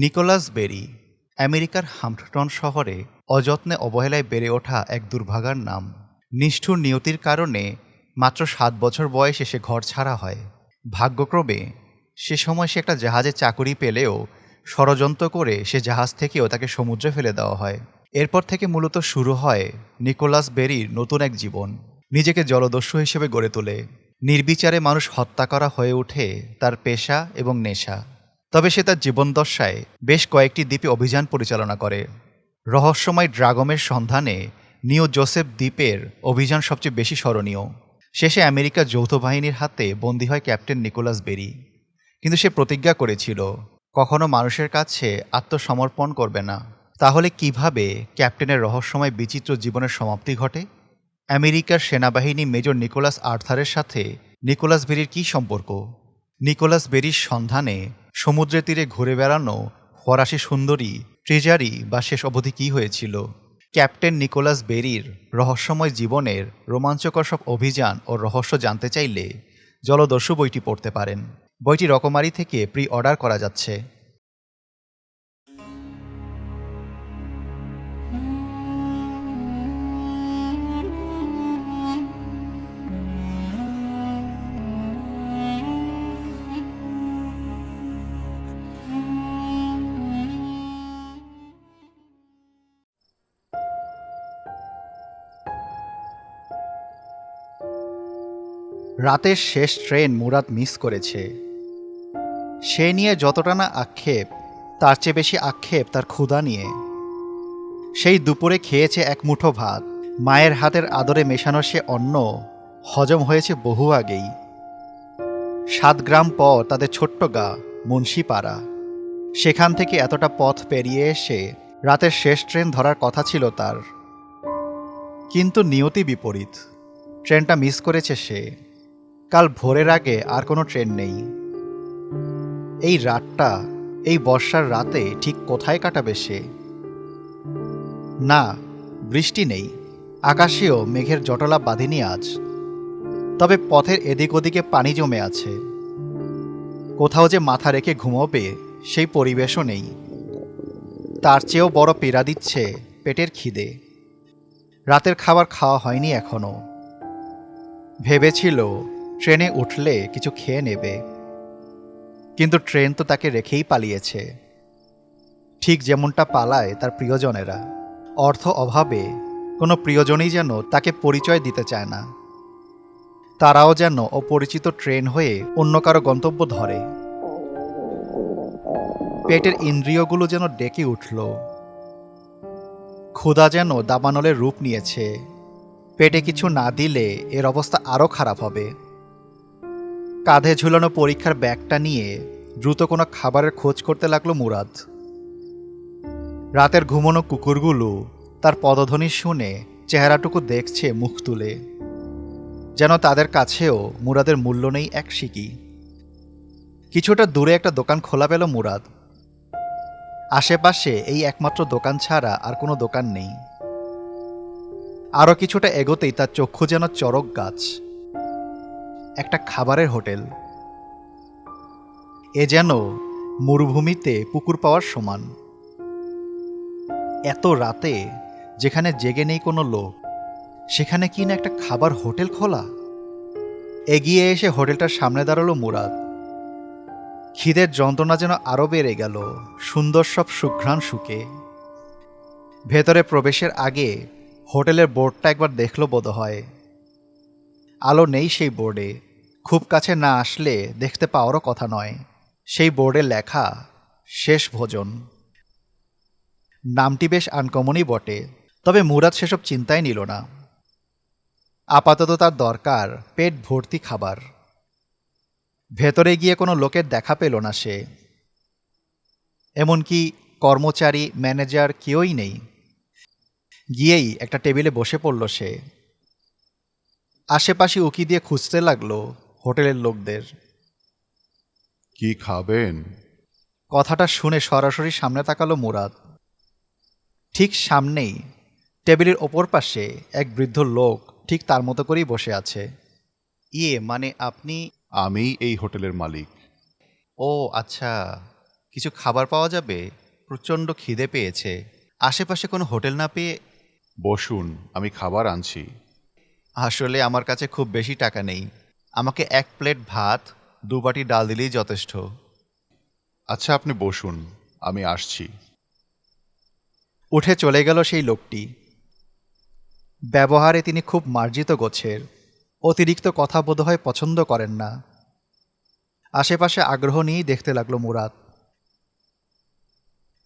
Nicolas বেরি, আমেরিকার হাম্পটন শহরে অযত্নে অবহেলায় বেড়ে ওঠা এক দুর্ভাগার নাম। নিষ্ঠুর নিয়তির কারণে মাত্র সাত বছর বয়সে সে ঘর ছাড়া হয়। ভাগ্যক্রমে, সে সময় সে একটা জাহাজে চাকুরি পেলেও ষড়যন্ত্র করে সে জাহাজ থেকেও তাকে সমুদ্রে ফেলে দেওয়া হয়। এরপর থেকে মূলত শুরু হয় নিকোলাস বেরির নতুন এক জীবন। নিজেকে জলদস্যু হিসেবে গড়ে তোলে। নির্বিচারে মানুষ হত্যা করা হয়ে ওঠে তার পেশা এবং নেশা। তবে সে তার জীবনদশায় বেশ কয়েকটি দ্বীপে অভিযান পরিচালনা করে। রহস্যময় ড্রাগমের সন্ধানে নিউ জোসেফ দ্বীপের অভিযান সবচেয়ে বেশি স্মরণীয়। শেষে আমেরিকা যৌথ বাহিনীর হাতে বন্দী হয় ক্যাপ্টেন নিকোলাস বেরি। কিন্তু সে প্রতিজ্ঞা করেছিল, কখনো মানুষের কাছে আত্মসমর্পণ করবে না। তাহলে কীভাবে ক্যাপ্টেনের রহস্যময় বিচিত্র জীবনের সমাপ্তি ঘটে? আমেরিকার সেনাবাহিনী মেজর নিকোলাস আর্থারের সাথে নিকোলাস বেরির কী সম্পর্ক? নিকোলাস বেরির সন্ধানে সমুদ্রের তীরে ঘুরে বেড়ানো ফরাসি সুন্দরী ট্রেজারি বা শেষ অবধি কী হয়েছিল? ক্যাপ্টেন নিকোলাস বেরির রহস্যময় জীবনের রোমাঞ্চকর সব অভিযান ও রহস্য জানতে চাইলে জলদস্যু বইটি পড়তে পারেন। বইটি রকমারি থেকে প্রি অর্ডার করা যাচ্ছে। রাতের শেষ ট্রেন মুরাদ মিস করেছে। সে নিয়ে যতটা না আক্ষেপ, তার চেয়ে বেশি আক্ষেপ তার ক্ষুধা নিয়ে। সেই দুপুরে খেয়েছে এক মুঠো ভাত। মায়ের হাতের আদরে মেশানো সে অন্ন হজম হয়েছে বহু আগেই। সাত গ্রাম পর তাদের ছোট্ট গা, মুন্সিপাড়া। সেখান থেকে এতটা পথ পেরিয়ে এসে রাতের শেষ ট্রেন ধরার কথা ছিল তার। কিন্তু নিয়তি বিপরীত। ট্রেনটা মিস করেছে সে। কাল ভোরের আগে আর কোনো ট্রেন নেই। এই রাতটা, এই বর্ষার রাতে ঠিক কোথায় কাটাবে সে? না, বৃষ্টি নেই। আকাশেও মেঘের জটলা বাঁধেনি আজ। তবে পথের এদিক ওদিকে পানি জমে আছে। কোথাও যে মাথা রেখে ঘুমোবে, সেই পরিবেশও নেই। তার চেয়েও বড় পীড়া দিচ্ছে পেটের খিদে। রাতের খাবার খাওয়া হয়নি এখনও ভেবেছিল ট্রেনে উঠলে কিছু খেয়ে নেবে। কিন্তু ট্রেন তো তাকে রেখেই পালিয়েছে। ঠিক যেমনটা পালায় তার প্রিয়জনেরা। অর্থ অভাবে কোনো প্রিয়জনই যেন তাকে পরিচয় দিতে চায় না। তারাও যেন অপরিচিত ট্রেন হয়ে অন্য কারও গন্তব্য ধরে। পেটের ইন্দ্রিয়গুলো যেন ডেকে উঠল। ক্ষুধা যেন দাবানলের রূপ নিয়েছে। পেটে কিছু না দিলে এর অবস্থা আরও খারাপ হবে। কাঁধে ঝুলানো পরীক্ষার ব্যাগটা নিয়ে দ্রুত কোনো খাবারের খোঁজ করতে লাগল মুরাদ। রাতের ঘুমনো কুকুরগুলো তার পদধ্বনি শুনে চেহারাটুকু দেখছে মুখ তুলে। যেন তাদের কাছেও মুরাদের মূল্য নেই এক শিকি। কিছুটা দূরে একটা দোকান খোলা পেল মুরাদ। আশেপাশে এই একমাত্র দোকান ছাড়া আর কোনো দোকান নেই। আরও কিছুটা এগোতেই তার চক্ষু যেন চরক গাছ। একটা খাবারের হোটেল। এ যেন মরুভূমিতে পুকুর পাওয়ার সমান। এত রাতে যেখানে জেগে নেই কোনো লোক, সেখানে কি না একটা খাবার হোটেল খোলা? এগিয়ে এসে হোটেলটার সামনে দাঁড়াল মুরাদ। খিদের যন্ত্রণা যেন আরও বেড়ে গেল, সুন্দর সব সুঘ্রাণ শুকে ভেতরে প্রবেশের আগে হোটেলের বোর্ডটা একবার দেখল বোধ হয় আলো নেই সেই বোর্ডে। খুব কাছে না আসলে দেখতে পাওয়ারও কথা নয়। সেই বোর্ডে লেখা, শেষ ভোজন। নামটি বেশ আনকমনই বটে, তবে মুরাদ সেসব চিন্তাই নিল না। আপাতত তার দরকার পেট ভর্তি খাবার। ভেতরে গিয়ে কোনো লোকের দেখা পেল না সে। এমনকি কর্মচারী, ম্যানেজার কেউই নেই। গিয়েই একটা টেবিলে বসে পড়ল সে। আশেপাশে উকি দিয়ে খুঁজতে লাগল হোটেলের লোকদের। কি খাবেন? কথাটা শুনে সরাসরি সামনে তাকালো মুরাদ। ঠিক সামনেই টেবিলের ওপর পাশে এক বৃদ্ধ লোক ঠিক তার মতো করেই বসে আছে। ইয়ে মানে আপনি? আমি এই হোটেলের মালিক। ও আচ্ছা। কিছু খাবার পাওয়া যাবে? প্রচণ্ড খিদে পেয়েছে। আশেপাশে কোনো হোটেল না পেয়ে বসুন আমি খাবার আনছি। আসলে আমার কাছে খুব বেশি টাকা নেই। আমাকে এক প্লেট ভাত দু বাটি ডাল দিলেই যথেষ্ট। আচ্ছা আপনি বসুন আমি আসছি। উঠে চলে গেল সেই লোকটি। ব্যবহারে তিনি খুব মার্জিত গোছের। অতিরিক্ত কথা বোধহয় পছন্দ করেন না। আশেপাশে আগ্রহ নিয়েই দেখতে লাগল মুরাদ।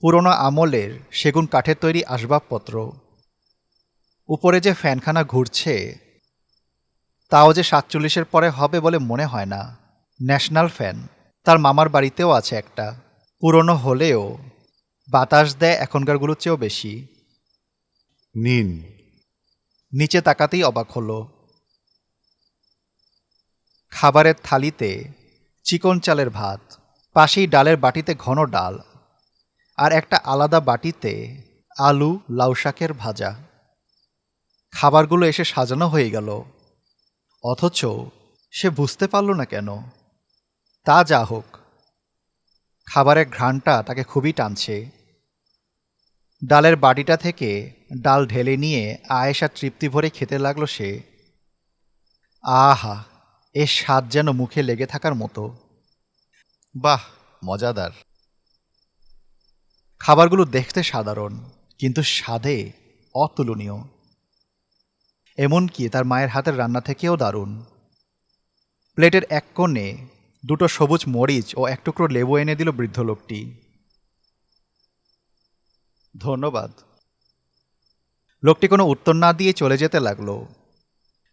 পুরনো আমলের সেগুন কাঠের তৈরি আসবাবপত্র। উপরে যে ফ্যানখানা ঘুরছে তাও যে সাতচল্লিশের পরে হবে বলে মনে হয় না। National fan. তার মামার বাড়িতেও আছে একটা। পুরনো হলেও বাতাস দেয় এখনকারগুলোর চেয়েও বেশি। নিন। নিচে তাকাতেই অবাক হলো। খাবারের থালিতে চিকন চালের ভাত পাশেই ডালের বাটিতে ঘন ডাল আর একটা আলাদা বাটিতে আলু লাউ শাকের ভাজা। খাবারগুলো এসে সাজানো হয়ে গেল। অথচ সে বুঝতে পারল না কেন। তা যা হোক, খাবারের ঘ্রাণটা তাকে খুবই টানছে। ডালের বাটিটা থেকে ডাল ঢেলে নিয়ে আয়েশা তৃপ্তি ভরে খেতে লাগল সে। আহা এর স্বাদ যেন মুখে লেগে থাকার মতো। বাহ, মজাদার। খাবারগুলো দেখতে সাধারণ, কিন্তু স্বাদে অতুলনীয়। এমনকি তার মায়ের হাতের রান্না থেকেও দারুণ। প্লেটের এক কোণে দুটো সবুজ মরিচ ও এক টুকরো লেবু এনে দিল বৃদ্ধ লোকটি। ধন্যবাদ। লোকটি কোনো উত্তর না দিয়ে চলে যেতে লাগল।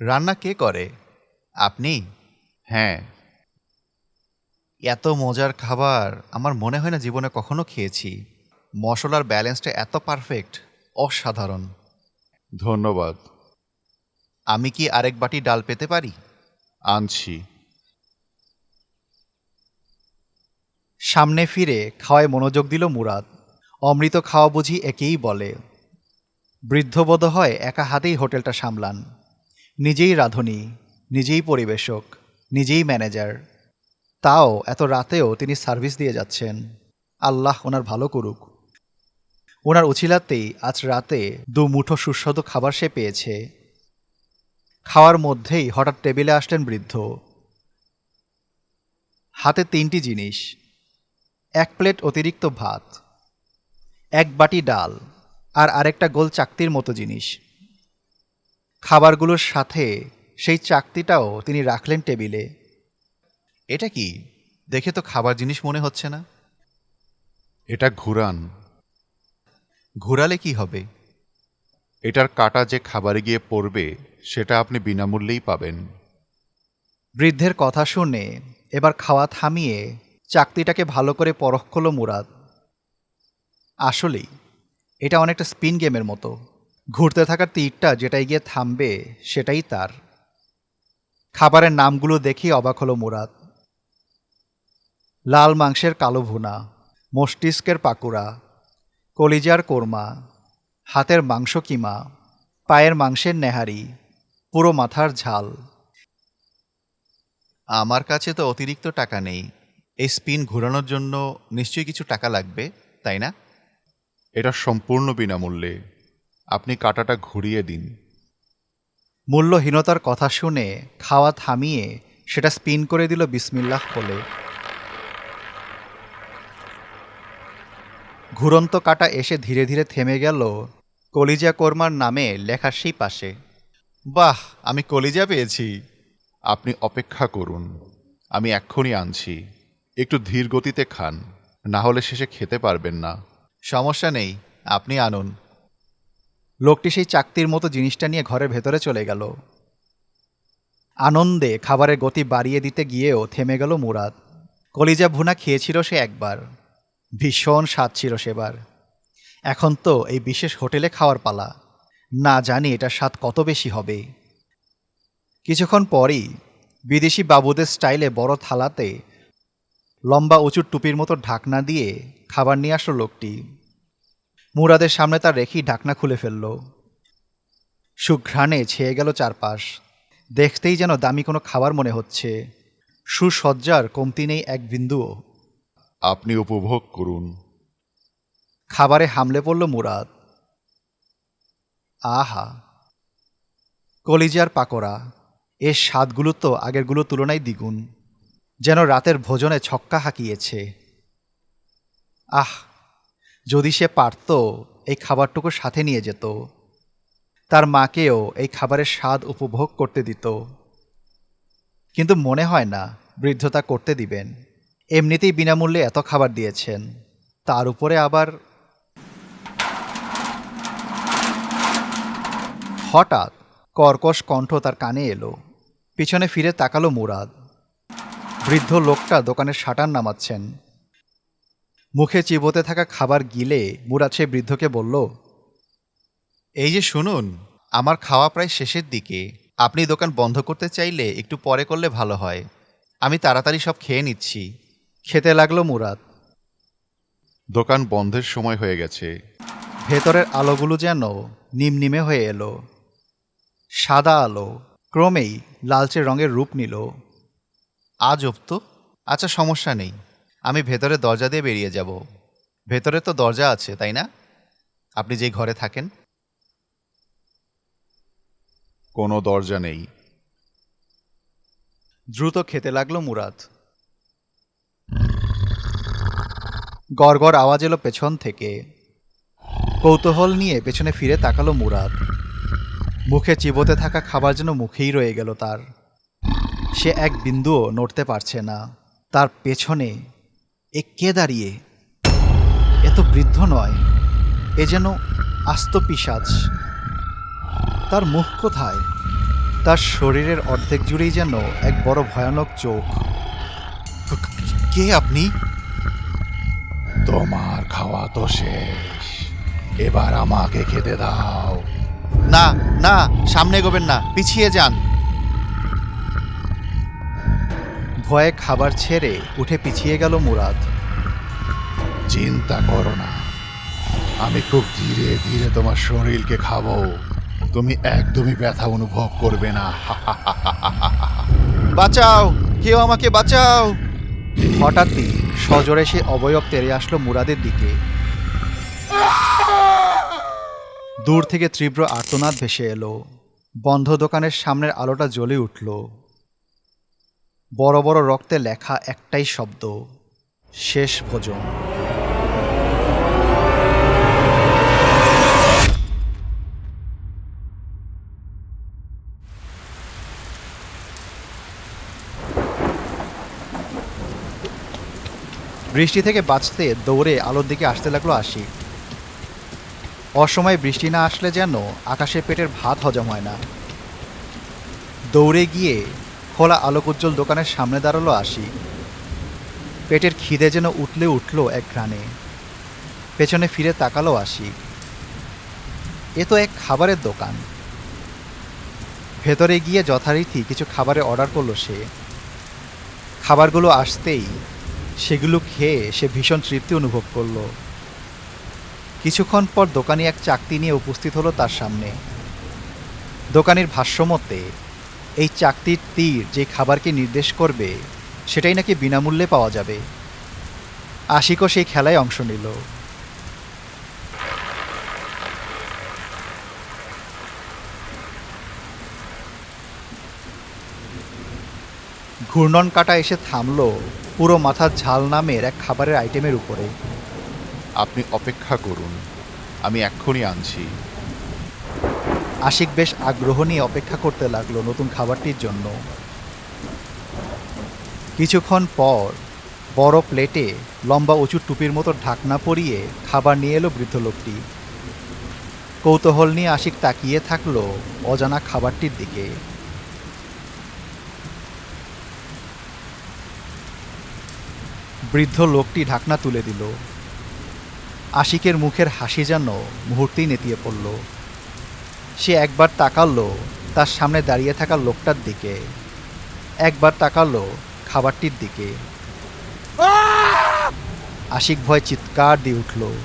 রান্না কে করে? আপনি? হ্যাঁ। এত মজার খাবার আমার মনে হয় না জীবনে কখনো খেয়েছি। মশলার ব্যালেন্সটা এত পারফেক্ট, অসাধারণ। ধন্যবাদ। আমি কি আরেক বাটি ডাল পেতে পারি? আনছি। সামনে ফিরে খাওয়ায় মনোযোগ দিল মুরাদ। অমৃত খাওয়া বুঝি একেই বলে। বৃদ্ধ বোধ হয় একা হাতেই হোটেলটা সামলান। নিজেই রাঁধুনি নিজেই পরিবেশক নিজেই ম্যানেজার। তাও এত রাতেও তিনি সার্ভিস দিয়ে যাচ্ছেন। আল্লাহ ওনার ভালো করুক। ওনার উছিলাতেই আজ রাতে দু মুঠো সুস্বাদু খাবার সে পেয়েছে। খাওয়ার মধ্যেই হঠাৎ টেবিলে আসলেন বৃদ্ধ। হাতে তিনটি জিনিস এক প্লেট অতিরিক্ত ভাত এক বাটি ডাল আর আরেকটা গোল চাকতির মতো জিনিস। খাবারগুলোর সাথে সেই চাকতিটাও তিনি রাখলেন টেবিলে। এটা কি? দেখে তো খাবার জিনিস মনে হচ্ছে না। এটা ঘুরান। ঘোরালে কি হবে? এটার কাটা যে খাবারে গিয়ে পড়বে, সেটা আপনি বিনামূল্যেই পাবেন। বৃদ্ধের কথা শুনে এবার খাওয়া থামিয়ে চাকতিটাকে ভালো করে পরখ করল মুরাদ। আসলেই, এটা অনেকটা স্পিন গেমের মতো। ঘুরতে থাকার তীরটা যেটাই গিয়ে থামবে, সেটাই তার। খাবারের নামগুলো দেখে অবাক হলো মুরাদ। লাল মাংসের কালো ভুনা, মস্তিষ্কের পাকুড়া, কলিজার কোরমা হাতের মাংস কিমা পায়ের মাংসের নেহারি পুরো মাথার ঝাল। আমার কাছে তো অতিরিক্ত টাকা নেই। এই স্পিন ঘোরানোর জন্য নিশ্চয়ই কিছু টাকা লাগবে তাই না? এটা সম্পূর্ণ বিনামূল্যে। আপনি কাটাটা ঘুরিয়ে দিন। মূল্যহীনতার কথা শুনে খাওয়া থামিয়ে সেটা স্পিন করে দিল বিসমিল্লাহ বলে ঘুরন্ত কাটা এসে ধীরে ধীরে থেমে গেল কলিজা কোরমার নামে লেখা সেই পাশে। বাহ, আমি কলিজা পেয়েছি। আপনি অপেক্ষা করুন, আমি এক্ষুনি আনছি। একটু ধীর গতিতে খান, না হলে শেষে খেতে পারবেন না। সমস্যা নেই, আপনি আনুন। লোকটি সেই চাকতির মতো জিনিসটা নিয়ে ঘরের ভেতরে চলে গেল। আনন্দে খাবারের গতি বাড়িয়ে দিতে গিয়েও থেমে গেল মুরাদ। কলিজা ভুনা খেয়েছিল সে একবার। ভীষণ স্বাদ ছিল সেবার। এখন তো এই বিশেষ হোটেলে খাওয়ার পালা। না জানি এটার স্বাদ কত বেশি হবে। কিছুক্ষণ পরই বিদেশি বাবুদের স্টাইলে বড় থালাতে লম্বা উঁচু টুপির মতো ঢাকনা দিয়ে খাবার নিয়ে আসলো লোকটি। মুরাদের সামনে তার রেখেই ঢাকনা খুলে ফেলল। সুঘ্রাণে ছেয়ে গেল চারপাশ। দেখতেই যেন দামি কোনো খাবার মনে হচ্ছে। সুসজ্জার কমতি নেই এক বিন্দুও। আপনি উপভোগ করুন। খাবারে হামলে পড়ল মুরাদ। আহা। কলিজার পাকোড়া। এর স্বাদগুলো তো আগেরগুলো তুলনায় দ্বিগুণ। যেন রাতের ভোজনে ছক্কা হাঁকিয়েছে। আহ! যদি সে পারত, এই খাবারটুকু সাথে নিয়ে যেত। তার মাকেও এই খাবারের স্বাদ উপভোগ করতে দিত। কিন্তু মনে হয় না বৃদ্ধতা করতে দিবেন। এমনিতেই বিনামূল্যে এত খাবার দিয়েছেন। তার উপরে আবার হঠাৎ কর্কশ কণ্ঠ তার কানে এলো। পিছনে ফিরে তাকালো মুরাদ। বৃদ্ধ লোকটা দোকানের শাটার নামাচ্ছেন। মুখে চিবোতে থাকা খাবার গিলে মুরাদ সে বৃদ্ধকে বলল, এই যে শুনুন, আমার খাওয়া প্রায় শেষের দিকে। আপনি দোকান বন্ধ করতে চাইলে একটু পরে করলে ভালো হয়। আমি তাড়াতাড়ি সব খেয়ে নিচ্ছি। খেতে লাগল মুরাদ। দোকান বন্ধের সময় হয়ে গেছে। ভেতরের আলোগুলো যেন নিমনিমে হয়ে এলো। সাদা আলো ক্রমেই লালচে রঙের রূপ নিল। আজ তো আচ্ছা সমস্যা নেই। আমি ভেতরে দরজা দিয়ে বেরিয়ে যাব। ভেতরে তো দরজা আছে তাই না? আপনি যেই ঘরে থাকেন। কোনো দরজা নেই। দ্রুত খেতে লাগল মুরাদ। গড়গড় আওয়াজ এলো পেছন থেকে। কৌতূহল নিয়ে পেছনে ফিরে তাকালো মুরাদ। মুখে চিবোতে থাকা খাবার যেন মুখেই রয়ে গেল তার। সে এক বিন্দুও নড়তে পারছে না। তার পেছনে, এ কে দাঁড়িয়ে? এত বৃদ্ধ নয়। এ যেন আস্ত পিসাজ তার মুখ কোথায়? তার শরীরের অর্ধেক জুড়েই যেন এক বড় ভয়ানক চোখ। কে আপনি? তোমার খাওয়া তো শেষ। এবার আমাকে খেতে দাও। না না সামনে এগোবেন না পিছিয়ে যান। ভয়ে খাবার ছেড়ে উঠে পিছিয়ে গেল মুরাদ। চিন্তা করো না। আমি খুব ধীরে ধীরে তোমার শরীরকে খাব। তুমি একদমই ব্যথা অনুভব করবে না। বাঁচাও কেউ আমাকে বাঁচাও। হঠাৎই সজোরে সে অবয়ব তেরে আসলো মুরাদের দিকে। দূর থেকে তীব্র আর্তনাদ ভেসে এলো। বন্ধ দোকানের সামনের আলোটা জ্বলে উঠল। বড় বড় রক্তে লেখা একটাই শব্দ, শেষ ভোজন। বৃষ্টি থেকে বাঁচতে দৌড়ে আলোর দিকে আসতে লাগল আশিক অসময়ে বৃষ্টি না আসলে যেন আকাশে পেটের ভাত হজম হয় না। দৌড়ে গিয়ে খোলা আলোক উজ্জ্বল দোকানের সামনে দাঁড়াল আশিক পেটের খিদে যেন উঠলে উঠল এক ঘ্রাণে। পেছনে ফিরে তাকালো আশিক এ তো এক খাবারের দোকান। ভেতরে গিয়ে যথারীতি কিছু খাবারের অর্ডার করল সে। খাবারগুলো আসতেই সেগুলো খেয়ে সে ভীষণ তৃপ্তি অনুভব করল। কিছুক্ষণ পর দোকানি এক চাকতি নিয়ে উপস্থিত হলো তার সামনে। দোকানির ভাষ্যমতে, এই চাকতির তীর যে খাবারকে নির্দেশ করবে, সেটাই নাকি বিনামূল্যে পাওয়া যাবে। আশিকও সেই খেলায় অংশ নিল। ঘূর্ণন কাটা এসে থামলো পুরো মাথার ঝাল নামের এক খাবারের আইটেমের উপরে। আপনি অপেক্ষা করুন আমি এক্ষুনি আনছি। আশিক বেশ আগ্রহ নিয়ে অপেক্ষা করতে লাগল নতুন খাবারটির জন্য। কিছুক্ষণ পর বড় প্লেটে লম্বা উঁচু টুপির মতো ঢাকনা পরিয়ে খাবার নিয়ে এলো বৃদ্ধ লোকটি। কৌতূহল নিয়ে আশিক তাকিয়ে থাকল অজানা খাবারটির দিকে। বৃদ্ধ লোকটি ঢাকনা তুলে দিল। আশিকের মুখের হাসি যেন মুহূর্তেই নেতিয়ে পড়ল। সে একবার তাকালো তার সামনে দাঁড়িয়ে থাকা লোকটার দিকে। একবার তাকালো খাবারটির দিকে। আশিক ভয় চিৎকার দিয়ে উঠল।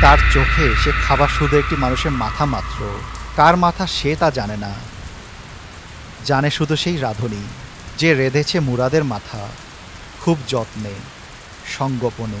তার চোখে সে খাবার শুধু একটি মানুষের মাথা মাত্র। কার মাথা সে তা জানে না। জানে শুধু সেই রাধুনী, যে রেঁধেছে মুরাদের মাথা। খুব যত্নে সঙ্গোপনে